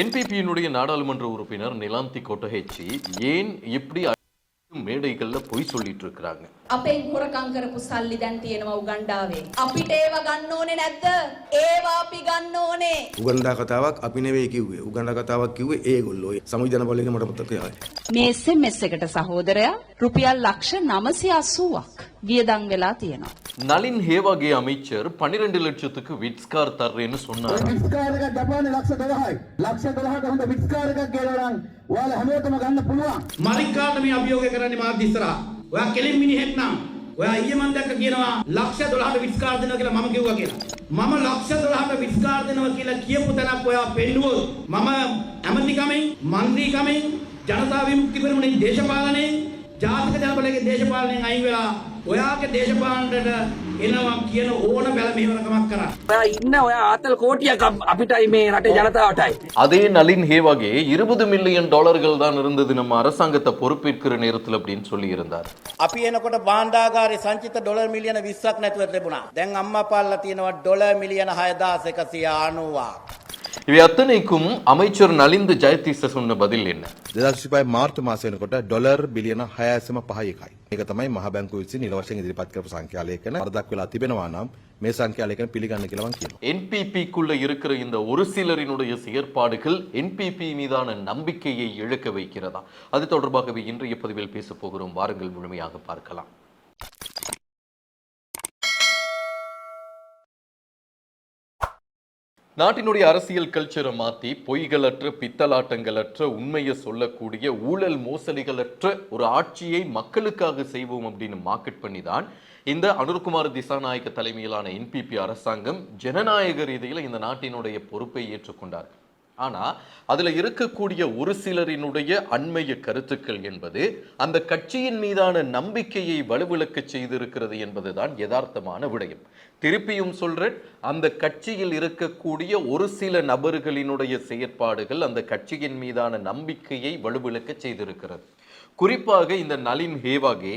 என்பிபியினுடைய நாடாளுமன்ற உறுப்பினர் நிலாந்தி கொட்டஹெச்சி ஏன் இப்படி அனைத்து மேடைகள்ல பொய் சொல்லிட்டு இருக்கிறாங்க අපෙන් හොරකම් කරපු සල්ලි දැන් තියෙනවා උගණ්ඩාවේ. අපිට ඒව ගන්න ඕනේ නැද්ද? ඒවා අපි ගන්න ඕනේ. උගන්ඩා කතාවක් අපි නෙවෙයි කිව්වේ. උගන්ඩා කතාවක් කිව්වේ ඒගොල්ලෝ. ඒ සමවිධාන බලයෙන් මට මතකයි. මේ SMS එකට සහෝදරයා රුපියල් ලක්ෂ 980ක් වියදම් වෙලා තියෙනවා. நளின் ஹேவாகே அமைச்சர் பனிரெண்டு லட்சத்துக்கு விட்ஸ்கார் தர்றேன்னு சொன்னார். මරිකාටම අභියෝග කරන්න මාධ්‍යස්තරා ඔයා කෙලින් මිනිහෙක් නම් ඔයා ඊයේ මම දැක්ක කියනවා ලක්ෂ 12ට විස්කාර දෙනවා කියලා මම කිව්වා කියලා. මම ලක්ෂ 12ට විස්කාර දෙනවා කියලා කියපු තැනක් ඔයා පෙන්නුවොත් මම ඇමතිකමෙන්, മന്ത്രിකමෙන්, ජනතා විමුක්ති පෙරමුණේ දේශපාලනයේ ජාතික ජනබලයේ දේශපාලනයෙන් අයින් වෙලා ඔයාගේ දේශපාලනයට එනවා කියන ඕන බැල මෙහෙවරකමක් කරා. ඔයා ඉන්න ඔයා ආතල් කෝටියක් අප- අපිටයි මේ රටේ ජනතාවටයි. அதே நளின் ஹேவாகே இருபது மில்லியன் டாலர்கள் தான் இருந்தது நம்ம அரசாங்கத்தை பொறுப்பேற்கிற நேரத்தில் அப்படின்னு சொல்லி இருந்தார் අපි එනකොට බාණ්ඩාගාරේ සංචිත ඩොලර් මිලියන 20ක් නැතුව තිබුණා. දැන් අම්මා පාල්ලා තියෙනවා ඩොලර් මිලියන 6190ක්. இவை அத்தனைக்கும் அமைச்சர் நலிந்து ஜெயதீச சொன்ன பதில் என்ன දෙදස් සිපයි මාර්තු මාසය වෙනකොට ඩොලර් බිලියන 6.5 එකයි. මේක තමයි මහ බැංකුව විසින් නිල වශයෙන් ඉදිරිපත් කරපු සංඛ්‍යාලයකන වරදක් වෙලා තිබෙනවා නම් මේ සංඛ්‍යාලයකන පිළිගන්න කියලා මම කියනවා. என்பிபிக்குள்ள இருக்கிற இந்த ஒரு சிலரினுடைய செயற்பாடுகள் என்பிபி மீதான நம்பிக்கையை இழக்க வைக்கிறதா அது தொடர்பாகவே இன்றைய பதிவில் பேச போகிறோம் வாருங்கள் முழுமையாக பார்க்கலாம் நாட்டினுடைய அரசியல் கல்ச்சரை மாற்றி பொய்களற்ற பித்தலாட்டங்களற்ற உண்மையை சொல்லக்கூடிய ஊழல் மோசடிகளற்ற ஒரு ஆட்சியை மக்களுக்காக செய்வோம் அப்படின்னு மார்க்கெட் பண்ணி தான் இந்த அனுர்குமார் திசாநாயக்க தலைமையிலான என்பிபி அரசாங்கம் ஜனநாயக ரீதியில் இந்த நாட்டினுடைய பொறுப்பை ஏற்றுக்கொண்டார். ஆனால் அதில் இருக்கக்கூடிய ஒரு சிலரினுடைய அண்மைய கருத்துக்கள் என்பது அந்த கட்சியின் மீதான நம்பிக்கையை வலுவிழக்க செய்திருக்கிறது என்பதுதான் யதார்த்தமான விடயம். திருப்பியும் சொல்றேன் அந்த கட்சியில் இருக்கக்கூடிய ஒரு சில நபர்களினுடைய செயற்பாடுகள் அந்த கட்சியின் மீதான நம்பிக்கையை வலுவிழக்க செய்திருக்கிறது. குறிப்பாக இந்த நளின் ஹேவாகே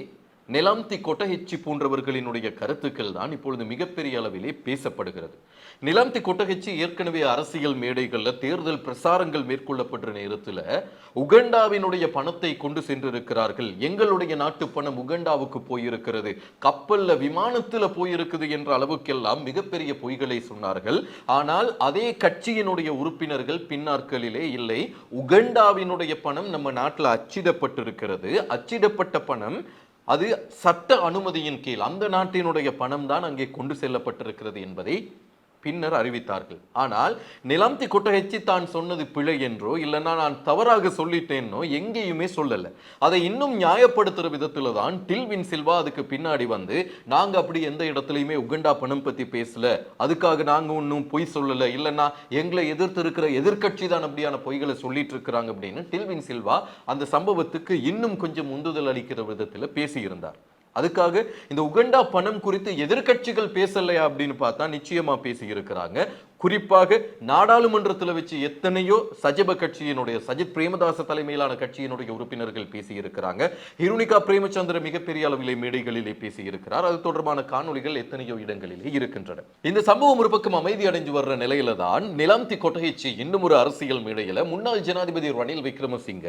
நிலாம்தி கொட்டஹெச்சி போன்றவர்களினுடைய கருத்துக்கள் தான் இப்பொழுது மிகப்பெரிய அளவிலே பேசப்படுகிறது. நிலாம்தி கொட்டஹெச்சி ஏற்கனவே அரசியல் மேடைகளில் தேர்தல் பிரசாரங்கள் மேற்கொள்ளப்பட்ட நேரத்தில் உகண்டாவினுடைய பணத்தை கொண்டு சென்றிருக்கிறார்கள். எங்களுடைய நாட்டு பணம் உகண்டாவுக்கு போயிருக்கிறது. கப்பல்ல விமானத்தில் போயிருக்குது என்ற அளவுக்கெல்லாம் மிகப்பெரிய பொய்களை சொன்னார்கள். ஆனால் அதே கட்சியினுடைய உறுப்பினர்கள் பின்னாட்களிலே இல்லை. உகண்டாவினுடைய பணம் நம்ம நாட்டில் அச்சிடப்பட்டிருக்கிறது. அச்சிடப்பட்ட பணம் அது சட்ட அனுமதியின் கீழ். அந்த நாட்டினுடைய பணம் தான் அங்கே கொண்டு செல்லப்பட்டிருக்கிறது என்பதை பின்னர் அறிவித்தார்கள். ஆனால் நிலம்தி குட்டகச்சி தான் சொன்னது பிழை என்றோ இல்லைன்னா நான் தவறாக சொல்லிட்டேனோ எங்கேயுமே சொல்லலை. அதை இன்னும் நியாயப்படுத்துகிற விதத்தில் தான் டில்வின் சில்வா அதுக்கு பின்னாடி வந்து நாங்கள் அப்படி எந்த இடத்துலையுமே உகண்டா பணம் பற்றி பேசல. அதுக்காக நாங்கள் ஒன்றும் பொய் சொல்லலை. இல்லைன்னா எங்களை எதிர்த்து இருக்கிற எதிர்கட்சி தான் அப்படியான பொய்களை சொல்லிட்டு இருக்கிறாங்க அப்படின்னு டில்வின் சில்வா அந்த சம்பவத்துக்கு இன்னும் கொஞ்சம் உந்துதல் அளிக்கிற விதத்தில் பேசியிருந்தார். அதுக்காக இந்த உகண்டா பணம் குறித்து எதிர்க்கட்சிகள் பேசலையா அப்படின்னு பார்த்தா நிச்சயமா பேசி இருக்கிறாங்க குறிப்பாக நாடாளுமன்றத்தில் வச்சு எத்தனையோ சஜப கட்சியினுடைய சஜித் பிரேமதாச தலைமையிலான கட்சியினுடைய உறுப்பினர்கள் பேசியிருக்கிறாங்க. ஹிருனிகா பிரேமச்சந்திர மிகப்பெரிய அளவிலே மேடைகளிலே பேசியிருக்கிறார். அது தொடர்பான காணொளிகள் எத்தனையோ இடங்களிலே இருக்கின்றன. இந்த சம்பவம் ஒரு பக்கம் அமைதி அடைஞ்சு வர்ற நிலையில தான் நிலாம்தி கொட்டகைச்சி இன்னும் ஒரு அரசியல் மேடையில முன்னாள் ஜனாதிபதி ரணில் விக்ரமசிங்க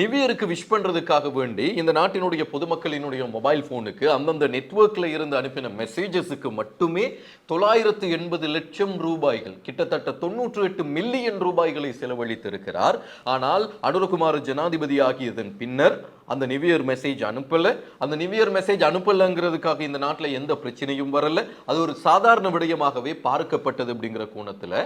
நிவியருக்கு விஷ் பண்றதுக்காக வேண்டி இந்த நாட்டினுடைய பொதுமக்களினுடைய மொபைல் போனுக்கு அந்தந்த நெட்ஒர்க்ல இருந்து அனுப்பின மெசேஜஸுக்கு மட்டுமே தொள்ளாயிரத்து எண்பது லட்சம் ரூபாய்கள் கிட்டத்தட்ட தொன்னூற்று எட்டு மில்லியன் ரூபாய்களை செலவழித்திருக்கிறார். ஆனால் அனுரகுமார் ஜனாதிபதி ஆகியதன் பின்னர் அந்த நிவியர் மெசேஜ் அனுப்பல. அந்த நிவியர் மெசேஜ் அனுப்பலைங்கிறதுக்காக இந்த நாட்டில் எந்த பிரச்சனையும் வரல. அது ஒரு சாதாரண விடயமாகவே பார்க்கப்பட்டது அப்படிங்கிற கோணத்தில்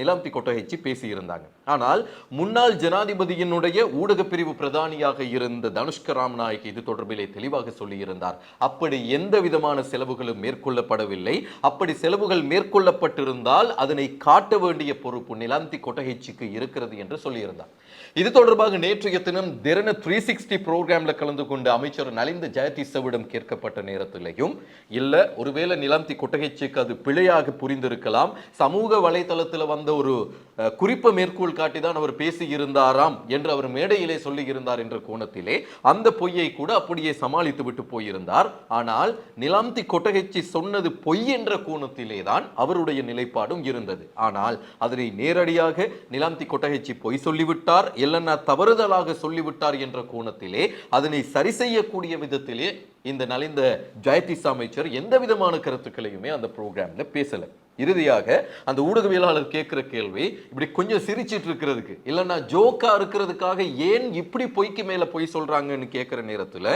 நிலாம்தி கொட்டகைச்சி பேசியிருந்தாங்க. ஆனால் முன்னாள் ஜனாதிபதியினுடைய ஊடக பிரிவு பிரதானியாக இருந்த தனுஷ்க ராம்நாயக் இது தொடர்பிலே தெளிவாக சொல்லியிருந்தார். அப்படி எந்த விதமான செலவுகளும் மேற்கொள்ளப்படவில்லை. அப்படி செலவுகள் மேற்கொள்ளப்பட்டிருந்தால் அதனை காட்ட வேண்டிய பொறுப்பு நிலாந்தி கொட்டகைச்சிக்கு இருக்கிறது என்று சொல்லியிருந்தார். இது தொடர்பாக நேற்றைய தினம் திறன த்ரீ சிக்ஸ்டி ப்ரோக்ராமில் கலந்து கொண்டு அமைச்சர் நலிந்த ஜெயதீசவிடம் கேட்கப்பட்ட நேரத்திலையும் இல்லை ஒருவேளை நிலாம்தி கொட்டகைச்சிக்கு அது பிழையாக புரிந்திருக்கலாம் சமூக வலைதளத்தில் வந்த ஒரு குறிப்பை மேற்கோள் காட்டி தான் அவர் பேசியிருந்தாராம் என்று அவர் மேடையிலே சொல்லியிருந்தார் என்ற கோணத்திலே அந்த பொய்யை கூட அப்படியே சமாளித்து விட்டு போயிருந்தார். ஆனால் நிலாம்தி கொட்டகைச்சி சொன்னது பொய் என்ற கோணத்திலே தான் அவருடைய நிலைப்பாடும் இருந்தது. ஆனால் அதனை நேரடியாக நிலாம்தி கொட்டகைச்சி பொய் சொல்லிவிட்டார் இல்லைன்னா தவறுதலாக சொல்லிவிட்டார் என்ற கோணத்திலே அதனை சரி செய்யக்கூடிய விதத்திலே இந்த நலிந்த ஜெயதிஸ் அமைச்சர் எந்த விதமான கருத்துக்களையுமே அந்த ப்ரோக்ராம்ல பேசல. இறுதியாக அந்த ஊடகவியலாளர் கேட்கிற கேள்வி இப்படி கொஞ்சம் சிரிச்சிட்டு இருக்கிறதுக்கு இல்லைன்னா ஜோக்கா இருக்கிறதுக்காக ஏன் இப்படி பொய்க்கு மேல பொய் சொல்றாங்கன்னு கேட்கிற நேரத்துல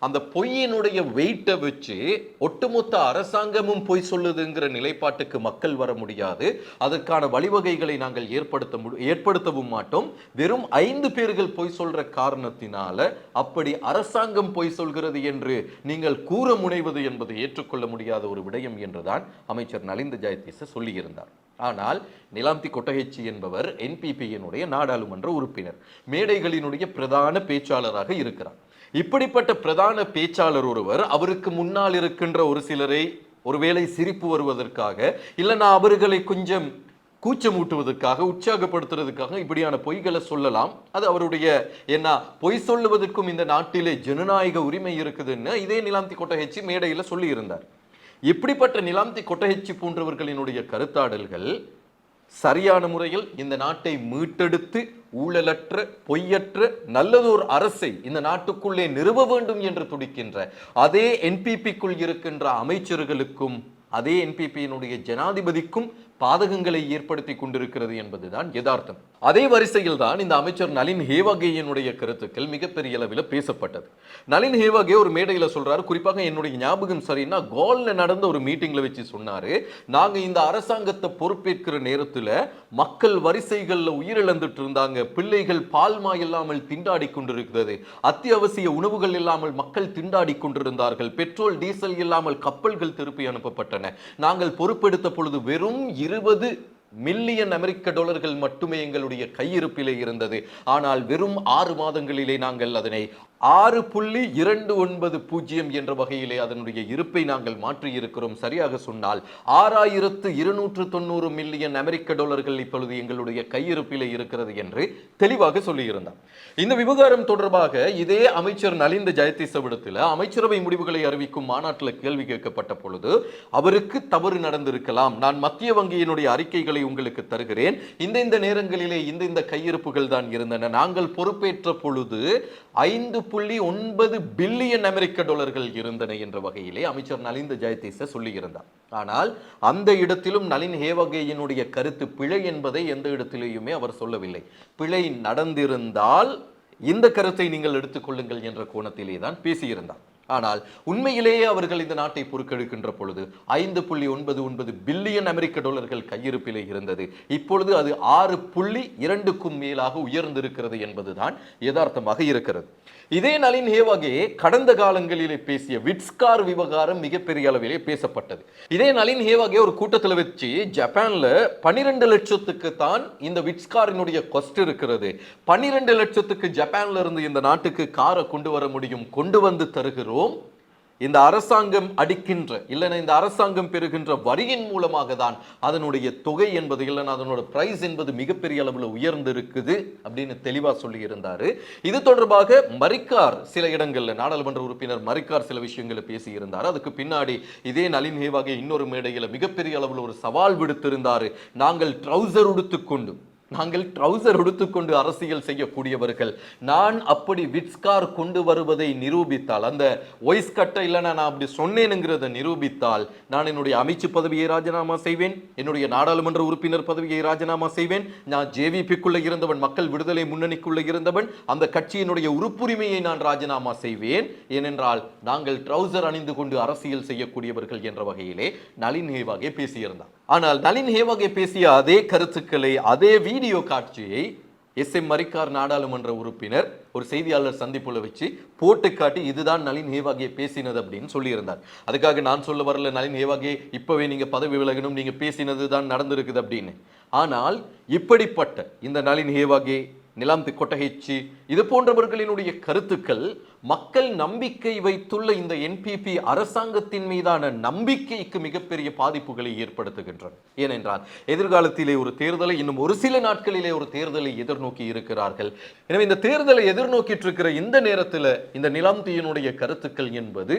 அந்த பொய்யினுடைய வெயிட்டை வச்சு ஒட்டுமொத்த அரசாங்கமும் பொய் சொல்லுதுங்கிற நிலைப்பாட்டுக்கு மக்கள் வர முடியாது. அதற்கான வழிவகைகளை நாங்கள் ஏற்படுத்த முடி ஏற்படுத்தவும் மாட்டோம். வெறும் ஐந்து பேர்கள் பொய் சொல்ற காரணத்தினால அப்படி அரசாங்கம் பொய் சொல்கிறது என்று நீங்கள் கூற முனைவது என்பது ஏற்றுக்கொள்ள முடியாத ஒரு விடயம் என்றுதான் அமைச்சர் நலிந்த ஜெயதீச சொல்லியிருந்தார். ஆனால் நிலாம்தி கொட்டகைச்சி என்பவர் என்பிபியினுடைய நாடாளுமன்ற உறுப்பினர். மேடைகளினுடைய பிரதான பேச்சாளராக இருக்கிறார். இப்படிப்பட்ட பிரதான பேச்சாளர் ஒருவர் அவருக்கு முன்னால் இருக்கின்ற ஒரு சிலரை ஒருவேளை சிரிப்பு வருவதற்காக இல்லைன்னா அவர்களை கொஞ்சம் கூச்சமூட்டுவதற்காக உற்சாகப்படுத்துறதுக்காக இப்படியான பொய்களை சொல்லலாம். அது அவருடைய என்ன பொய் சொல்லுவதற்கும் இந்த நாட்டிலே ஜனநாயக உரிமை இருக்குதுன்னு இதே நிலாந்தி கொட்டகச்சி மேடையில் சொல்லியிருந்தார். இப்படிப்பட்ட நிலாந்தி கொட்டகச்சி போன்றவர்களினுடைய கருத்தாடல்கள் சரியான முறையில் இந்த நாட்டை மீட்டெடுத்து ஊழலற்ற பொய்யற்ற நல்லதோர் அரசை இந்த நாட்டுக்குள்ளே நிறுவ வேண்டும் என்று துடிக்கின்ற அதே என்பிபிக்குள் இருக்கின்ற அமைச்சர்களுக்கும் அதே என்பிபியினுடைய ஜனாதிபதிக்கும் பாதகங்களை ஏற்படுத்தி கொண்டிருக்கிறது என்பதுதான் யதார்த்தம். அதே வரிசையில் தான் இந்த அமைச்சர் நளின் ஹேவகேயினுடைய கருத்துக்கள் மிகப்பெரிய அளவில் பேசப்பட்டது. நளின் ஹேவகே ஒரு மேடையில் சொல்றாரு குறிப்பாக என்னுடைய ஞாபகம் சரின்னா கோல்ல நடந்த ஒரு மீட்டிங்ல வச்சு சொன்னாரு நாங்க இந்த அரசாங்கத்தை பொறுப்பேற்கிற நேரத்தில் மக்கள் வரிசைகள்ல உயிரிழந்துட்டு இருந்தாங்க பிள்ளைகள் பால்மா இல்லாமல் திண்டாடி கொண்டிருக்கிறது அத்தியாவசிய உணவுகள் இல்லாமல் மக்கள் திண்டாடி கொண்டிருந்தார்கள் பெட்ரோல் டீசல் இல்லாமல் கப்பல்கள் திருப்பி அனுப்பப்பட்டன நாங்கள் பொறுப்பெடுத்த பொழுது வெறும் இருபது மில்லியன் அமெரிக்க டாலர்கள் மட்டுமே எங்களுடைய கையிருப்பிலே இருந்தது. ஆனால் வெறும் ஆறு மாதங்களிலே நாங்கள் அதனை ஆறு புள்ளி இரண்டு ஒன்பது பூஜ்ஜியம் என்ற வகையிலே அதனுடைய இருப்பை நாங்கள் மாற்றி இருக்கிறோம் சரியாக சொன்னால் ஆறாயிரத்து இருநூற்று தொண்ணூறு மில்லியன் அமெரிக்க டாலர்கள் இப்பொழுது எங்களுடைய கையிருப்பிலே இருக்கிறது என்று தெளிவாக சொல்லியிருந்தார். இந்த விவகாரம் தொடர்பாக இதே அமைச்சர் நலிந்த ஜெயதீசவிடத்தில் அமைச்சரவை முடிவுகளை அறிவிக்கும் மாநாட்டில் கேள்வி கேட்கப்பட்ட பொழுது அவருக்கு தவறு நடந்திருக்கலாம். நான் மத்திய வங்கியினுடைய அறிக்கைகளை உங்களுக்கு தருகிறேன். இந்த இந்த நேரங்களிலே இந்த இந்த கையிருப்புகள் தான் இருந்தன. நாங்கள் பொறுப்பேற்ற பொழுது ஐந்து புள்ளி ஒன்பது பில்லியன் அமெரிக்க டாலர்கள் இருந்தன என்ற வகையிலே அமைச்சர் நலிந்த ஜெயதீச சொல்லியிருந்தார். ஆனால் அந்த இடத்திலும் நளின் ஹேவகேயினுடைய கருத்து பிழை என்பதை எந்த இடத்திலேயுமே அவர் சொல்லவில்லை. பிழை நடந்திருந்தால் இந்த கருத்தை நீங்கள் எடுத்துக்கொள்ளுங்கள் என்ற கோணத்திலே தான் பேசியிருந்தார். ஆனால் உண்மையிலேயே அவர்கள் இந்த நாட்டை பொறுக்கெடுக்கின்ற பொழுது ஐந்து புள்ளி ஒன்பது ஒன்பது பில்லியன் அமெரிக்க டாலர்கள் கையிருப்பிலே இருந்தது. இப்பொழுது அது ஆறு புள்ளி இரண்டுக்கும் மேலாக உயர்ந்திருக்கிறது என்பதுதான் யதார்த்தமாக இருக்கிறது. இதே நளின் ஹேவாகே கடந்த காலங்களிலே பேசிய விட்ஸ்கார் விவகாரம் மிகப்பெரிய அளவிலே பேசப்பட்டது. இதே நளின் ஹேவாகே ஒரு கூட்டத்தில் வச்சு ஜப்பான்ல பனிரெண்டு லட்சத்துக்கு தான் இந்த விட்ஸ்காரினுடைய கொஸ்ட் இருக்கிறது. பன்னிரெண்டு லட்சத்துக்கு ஜப்பான்ல இருந்து இந்த நாட்டுக்கு காரை கொண்டு வர முடியும் கொண்டு வந்து தருகிறோம். இந்த அரசாங்கம் அடிக்கின்ற இல்லைன்னா இந்த அரசாங்கம் பெறுகின்ற வரியின் மூலமாக தான் அதனுடைய தொகை என்பது இல்லைன்னா அதனோட பிரைஸ் என்பது மிகப்பெரிய அளவில் உயர்ந்து இருக்குது அப்படின்னு தெளிவாக சொல்லியிருந்தார். இது தொடர்பாக மரிக்கார் சில இடங்களில் நாடாளுமன்ற உறுப்பினர் மரிக்கார் சில விஷயங்களை பேசியிருந்தார். அதுக்கு பின்னாடி இதே நளின் ஹேவாக இன்னொரு மேடையில் மிகப்பெரிய அளவில் ஒரு சவால் விடுத்திருந்தார். நாங்கள் ட்ரௌசர் உடுத்துக்கொண்டு நாங்கள் ட்ரௌசர் உடுத்துக்கொண்டு அரசியல் செய்யக்கூடியவர்கள். நான் அப்படி விட்ஸ்கார் கொண்டு வருவதை நிரூபித்தால் அந்த ஒய்ஸ் கட்டை இல்லைன்னா நான் அப்படி சொன்னேனுங்கிறத நிரூபித்தால் நான் என்னுடைய அமைச்சு பதவியை ராஜினாமா செய்வேன் என்னுடைய நாடாளுமன்ற உறுப்பினர் பதவியை ராஜினாமா செய்வேன் நான் ஜேவிபிக்குள்ள இருந்தவன் மக்கள் விடுதலை முன்னணிக்குள்ளே இருந்தவன் அந்த கட்சியினுடைய உறுப்புரிமையை நான் ராஜினாமா செய்வேன். ஏனென்றால் நாங்கள் ட்ரௌசர் அணிந்து கொண்டு அரசியல் செய்யக்கூடியவர்கள் என்ற வகையிலே நளின் ஹேவாகே பேசியிருந்தார் ஆனால் நளின் ஹேவாகே பேசிய அதே கருத்துக்களை அதே வீடியோ காட்சியை எஸ் எம் மரிக்கார் நாடாளுமன்ற உறுப்பினர் ஒரு செய்தியாளர் சந்திப்புல வச்சு போட்டு காட்டி இதுதான் நளின் ஹேவாகியை பேசினது அப்படின்னு சொல்லியிருந்தார். அதுக்காக நான் சொல்ல வரல நளின் ஹேவாகே இப்பவே நீங்க பதவி விலகணும் நீங்க பேசினது தான் நடந்திருக்குது அப்படின்னு. ஆனால் இப்படிப்பட்ட இந்த நளின் ஹேவாகே நிலம் கொட்டகைச்சி இது போன்றவர்களினுடைய கருத்துக்கள் மக்கள் நம்பிக்கை வைத்துள்ள இந்த என்பிபி அரசாங்கத்தின் மீதான நம்பிக்கைக்கு மிகப்பெரிய பாதிப்புகளை ஏற்படுத்துகின்றன. ஏனென்றால் எதிர்காலத்திலே ஒரு தேர்தலை இன்னும் ஒரு சில நாட்களிலே ஒரு தேர்தலை எதிர்நோக்கி இருக்கிறார்கள். எனவே இந்த தேர்தலை எதிர்நோக்கிட்டு இருக்கிற இந்த நேரத்தில் இந்த நிலாந்தியினுடைய கருத்துக்கள் என்பது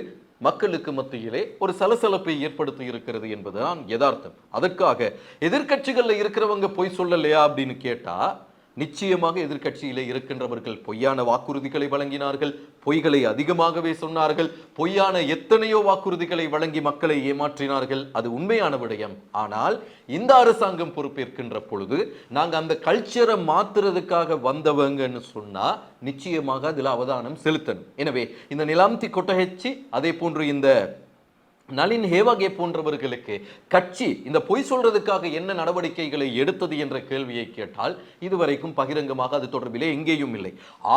மக்களுக்கு மத்தியிலே ஒரு சலசலப்பை ஏற்படுத்தி இருக்கிறது என்பதுதான் யதார்த்தம். அதற்காக எதிர்கட்சிகளில் இருக்கிறவங்க பொய் சொல்லலையா அப்படின்னு கேட்டால் நிச்சயமாக எதிர்கட்சியிலே இருக்கின்றவர்கள் பொய்யான வாக்குறுதிகளை வழங்கினார்கள் பொய்களை அதிகமாகவே சொன்னார்கள் பொய்யான எத்தனையோ வாக்குறுதிகளை வழங்கி மக்களை ஏமாற்றினார்கள். அது உண்மையான விடயம். ஆனால் இந்த அரசாங்கம் பொறுப்பேற்கின்ற பொழுது நாங்கள் அந்த கல்ச்சரை மாத்துறதுக்காக வந்தவங்கன்னு சொன்னா நிச்சயமாக அதில் அவதானம் செலுத்தணும். எனவே இந்த நிலாம்தி கொட்டகச்சி அதே போன்று இந்த நளின் ஹேவாகே போன்றவர்களுக்கு கட்சி இந்த பொய் சொல்றதுக்காக என்ன நடவடிக்கைகளை எடுத்தது என்ற கேள்வியை கேட்டால் இதுவரைக்கும் பகிரங்கமாக அது தொடர்பிலே எங்கேயும் இல்லை.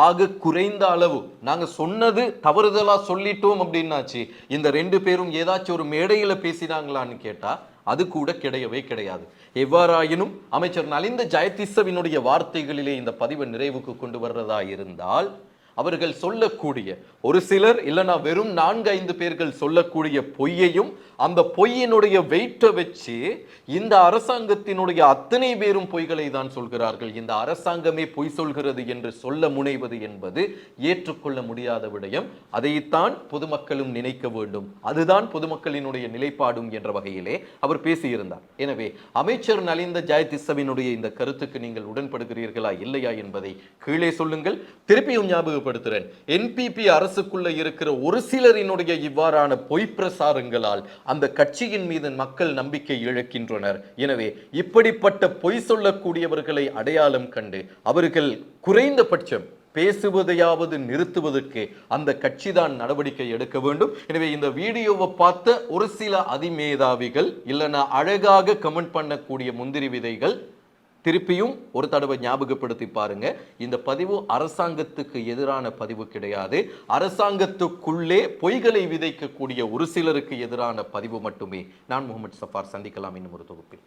ஆக குறைந்த அளவு நாங்க சொன்னது தவறுதலா சொல்லிட்டோம் அப்படின்னாச்சு. இந்த ரெண்டு பேரும் ஏதாச்சும் ஒரு மேடையில பேசினாங்களான்னு கேட்டா அது கூட கிடையவே கிடையாது. எவ்வாறாயினும் அமைச்சர் நலிந்த ஜெயதிசவினுடைய வார்த்தைகளிலே இந்த பதிவை நிறைவுக்கு கொண்டு வர்றதா இருந்தால் அவர்கள் சொல்லக்கூடிய. ஒரு சிலர் இல்லைனா வெறும் நான்கு ஐந்து பேர்கள் சொல்லக்கூடிய பொய்யையும் அந்த பொய்யினுடைய வெயிட்டை வச்சு இந்த அரசாங்கத்தினுடைய அத்தனை பேரும் பொய்களை தான் சொல்கிறார்கள். இந்த அரசாங்கமே பொய் சொல்கிறது என்று சொல்ல முனைவது என்பது ஏற்றுக்கொள்ள முடியாத விடயம். அதைத்தான் பொதுமக்களும் நினைக்க வேண்டும். அதுதான் பொதுமக்களினுடைய நிலைப்பாடும் என்ற வகையிலே அவர் பேசியிருந்தார். எனவே அமைச்சர் நலிந்த ஜெயதிசவினுடைய இந்த கருத்துக்கு நீங்கள் உடன்படுகிறீர்களா இல்லையா என்பதை கீழே சொல்லுங்கள். திருப்பியும் ஞாபகப்படுத்துகிறேன் என்பிபி அரசுக்குள்ள இருக்கிற ஒரு சிலரினுடைய இவ்வாறான பொய் பிரசாரங்களால் அந்த கட்சியின் மீது மக்கள் நம்பிக்கை இழக்கின்றனர். எனவே இப்படிப்பட்ட பொய் சொல்லக்கூடியவர்களை அடையாளம் கண்டு அவர்கள் குறைந்தபட்சம் பேசுவதையாவது நிறுத்துவதற்கு அந்த கட்சி தான் நடவடிக்கை எடுக்க வேண்டும். எனவே இந்த வீடியோவை பார்த்த ஒரு சில அதிமேதாவிகள் இல்லைன்னா அழகாக கமெண்ட் பண்ணக்கூடிய முந்திரி விதைகள் திருப்பியும் ஒரு தடவை ஞாபகப்படுத்தி பாருங்க. இந்த பதிவு அரசாங்கத்துக்கு எதிரான பதிவு கிடையாது. அரசாங்கத்துக்குள்ளே பொய்களை விதைக்கக்கூடிய ஒரு சிலருக்கு எதிரான பதிவு மட்டுமே. நான் முகமது சஃபார் சந்திக்கலாம். இன்னும் ஒரு தொகுப்பில்.